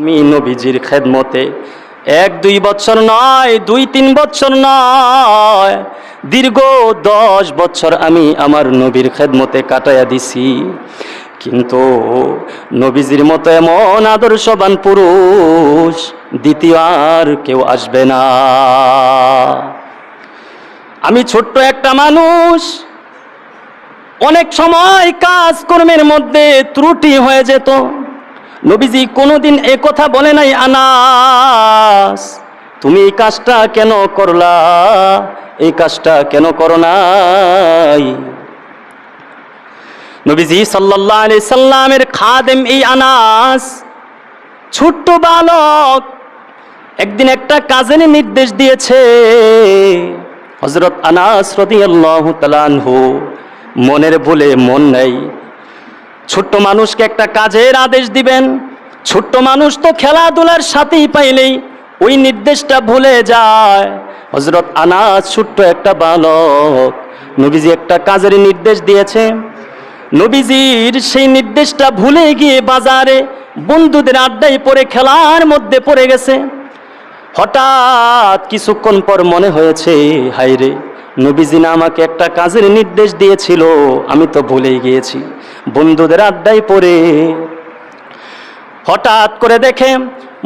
আমি নবীজির খেদমতে। এক, দুই বছর নয়, দুই, তিন বছর নয়, দীর্ঘ দশ বছর আমি আমার নবীর খেদমতে কাটাইয়া দিছি। কিন্তু নবীজির মতো এমন আদর্শবান পুরুষ দ্বিতীয় আর কেউ আসবে না। আমি ছোট্ট একটা মানুষ। অনেক সময় কাজকর্মের মধ্যে ত্রুটি হয়ে যেত। নবীজি কোনোদিন এ কথা বলে নাই, আনাস। তুমি এই কাজটা কেন করলা? এই কাজটা কেন করো নাই? নবীজি সাল্লাল্লাহু আলাইহি সাল্লামের খাদেম এই আনাস, ছোট্ট বালক, একদিন একটা কাজের নির্দেশ দিয়েছে। হজরত আনাস রাদিয়াল্লাহু তাআলা আনহু, মনের ভুলে মন নাই। ছোট্ট মানুষকে একটা কাজের আদেশ দিবেন ছোট্ট মানুষ তো খেলাধুলার সাথেই পাইলেই ওই নির্দেশটা ভুলে যায়। হজরত আনাজ ছোট্ট একটা বালক, নবীজি একটা কাজের নির্দেশ দিয়েছে। নবীজির সেই নির্দেশটা ভুলে গিয়ে বাজারে বন্ধুদের আড্ডায় পড়ে, খেলার মধ্যে পড়ে গেছে। হঠাৎ কিছুক্ষণ পর মনে হয়েছে হাইরে নবীজি না আমাকে একটা কাজের নির্দেশ দিয়েছিল, আমি তো ভুলেই গিয়েছি। বন্ধুদের আড্ডায় পড়ে হঠাৎ করে দেখে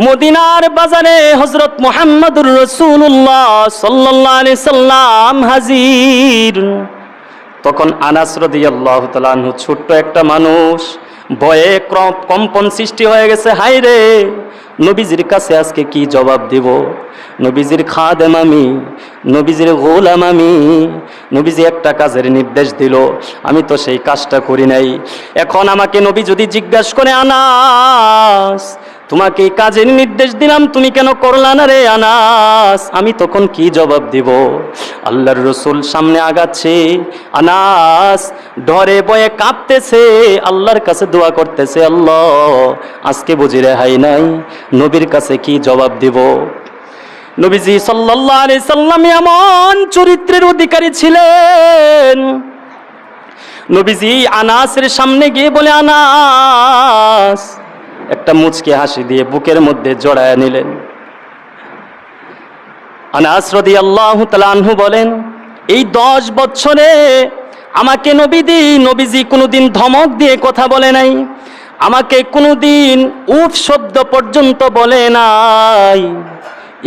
মদিনার বাজারে হজরত মোহাম্মদুর রসুল্লাহ সাল্লি সাল্লাম হাজির। তখন আনাস রদিয়াল্লাহ তালাহু ছোট্ট একটা মানুষ ভয়ে কম্পন সৃষ্টি হয়ে গেছে। হাই রে, নবীজির কাছে আজকে কি জবাব দিব? নবীজির খাদেম আমি, নবীজির গোলাম আমি, নবীজি একটা কাজের নির্দেশ দিল। আমি তো সেই কাজটা করি নাই। এখন আমাকে নবী যদি জিজ্ঞাসা করে, আনাস তোমাকে কাজের নির্দেশ দিলাম, তুমি কেন করলা না রে আনাস? আমি তখন কি জবাব দিব? আল্লাহর রসুল সামনে আগাচ্ছে, আনাস ডরে বয়ে কাঁপতেছে, আল্লাহর কাছে দোয়া করতেছে, আল্লাহ, আজকে বুঝি রেহাই নাই, নবীর কাছে কি জবাব দিব? নবীজি সাল্লাল্লাহু আলাইহি সাল্লাম এমন চরিত্রের অধিকারী ছিলেন। নবীজি আনাসের সামনে গিয়ে বলে, আনাস একটা মুচকে হাসি দিয়ে বুকের মধ্যে জড়ায় নিলেন। আনাস রদি আল্লাহ তালানহু বলেন, এই দশ বছরে আমাকে নবীদি নবীজি কোনোদিন ধমক দিয়ে কথা বলে নাই, আমাকে কোনোদিন উফ শব্দ পর্যন্ত বলে নাই।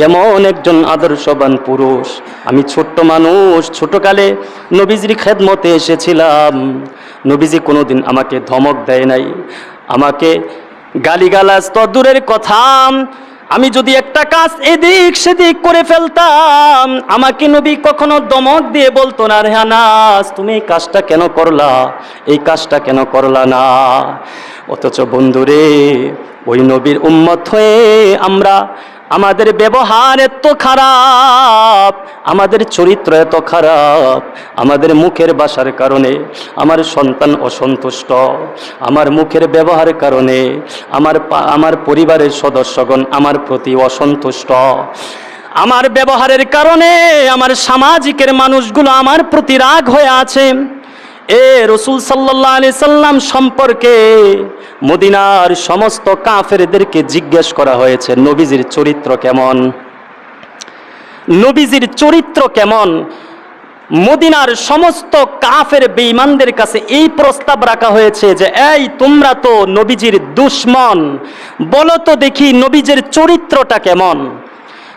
এমন একজন আদর্শবান পুরুষ, আমি ছোট্ট মানুষ, ছোটকালে নবীজির খেদমতে এসেছিলাম। নবীজি কোনোদিন আমাকে ধমক দেয় নাই, আমাকে গালিগালাজ তো দূরের কথা। আমি যদি একটা কাজ এদিক সেদিক করে ফেলতাম, আমাকে নবী কখনো দমক দিয়ে বলতো না রেহানাস তুমি এই কাজটা কেন করলা? এই কাজটা কেন করলা না? অথচ বন্ধুরে, ওই নবীর উম্মত হয়ে আমরা আমাদের ব্যবহার এত খারাপ, আমাদের চরিত্র এত খারাপ, আমাদের মুখের বাসার কারণে আমার সন্তান অসন্তুষ্ট, আমার মুখের ব্যবহার কারণে আমার আমার পরিবারের সদস্যগণ আমার প্রতি অসন্তুষ্ট। আমার ব্যবহারের কারণে আমার সামাজিকের মানুষগুলো আমার প্রতি রাগ হয়ে আছে। এ রসুল সাল্লাহ আলি সাল্লাম সম্পর্কে মদিনার সমস্ত কাফেরদেরকে জিজ্ঞেস করা হয়েছে, নবীজির চরিত্র কেমন? নবীজির চরিত্র কেমন? মদিনার সমস্ত কাফের বেঈমানদের কাছে এই প্রস্তাব রাখা হয়েছে যে, এই, তোমরা তো নবীজির দুশ্মন। বলো তো দেখি নবীজির চরিত্রটা কেমন?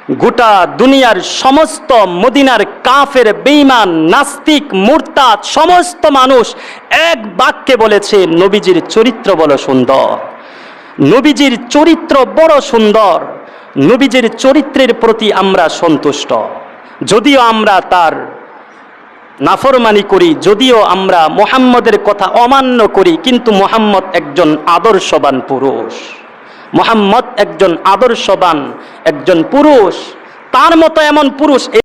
গোটা দুনিয়ার সমস্ত মদিনার কাফের, বেঈমান, নাস্তিক, মুরতাদ, সমস্ত মানুষ এক বাক্যে বলেছে, নবীজির চরিত্র বড় সুন্দর। নবীজির চরিত্র বড় সুন্দর। নবীজির চরিত্রের প্রতি আমরা সন্তুষ্ট। যদিও আমরা তার নাফরমানি করি, যদিও আমরা মোহাম্মদের কথা অমান্য করি, কিন্তু মোহাম্মদ একজন আদর্শবান পুরুষ। মোহাম্মদ একজন আদর্শবান একজন পুরুষ। তার মতো এমন পুরুষ